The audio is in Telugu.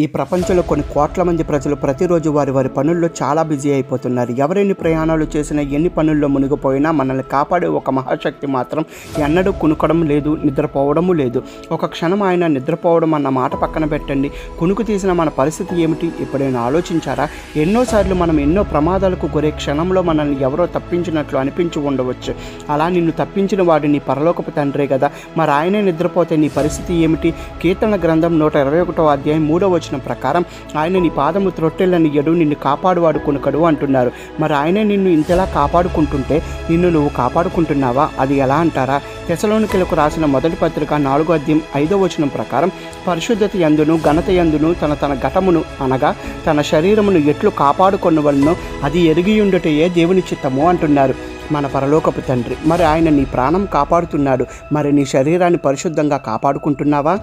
ఈ ప్రపంచంలో కొన్ని కోట్ల మంది ప్రజలు ప్రతిరోజు వారి వారి పనుల్లో చాలా బిజీ అయిపోతున్నారు. ఎవరెన్ని ప్రయాణాలు చేసినా ఎన్ని పనుల్లో మునిగిపోయినా మనల్ని కాపాడే ఒక మహాశక్తి మాత్రం ఎన్నడూ కునుకడం లేదు నిద్రపోవడము లేదు. ఒక క్షణం ఆయన నిద్రపోవడం అన్న మాట పక్కన పెట్టండి. కునుకు తీసిన మన పరిస్థితి ఏమిటి? ఎప్పుడైనా ఆలోచించారా? ఎన్నోసార్లు మనం ఎన్నో ప్రమాదాలకు గురే క్షణంలో మనల్ని ఎవరో తప్పించినట్లు అనిపించి ఉండవచ్చు. అలా నిన్ను తప్పించిన వాడు నీ పరలోకపు తండ్రే కదా. మరి ఆయనే నిద్రపోతే నీ పరిస్థితి ఏమిటి? కీర్తన గ్రంథం నూట ఇరవై ఒకటో అధ్యాయం మూడవ వచనం ప్రకారం ఆయన నీ పాదము త్రొట్టెలను ఎడు నిన్ను కాపాడువాడు కొనుకడు అంటున్నారు. మరి ఆయనే నిన్ను ఇంతలా కాపాడుకుంటుంటే నిన్ను నువ్వు కాపాడుకుంటున్నావా? అది ఎలా అంటారా? తెసలోనికలకు రాసిన మొదటి పత్రిక నాలుగో అధ్యాయం ఐదో వచనం ప్రకారం పరిశుద్ధత యందును ఘనత యందును తన తన ఘటమును అనగా తన శరీరమును ఎట్లు కాపాడుకొనవలనో అది ఎరిగియుండుటయే దేవుని చిత్తము అంటున్నారు. మన పరలోకపు తండ్రి మరి ఆయన నీ ప్రాణం కాపాడుతున్నాడు. మరి నీ శరీరాన్ని పరిశుద్ధంగా కాపాడుకుంటున్నావా?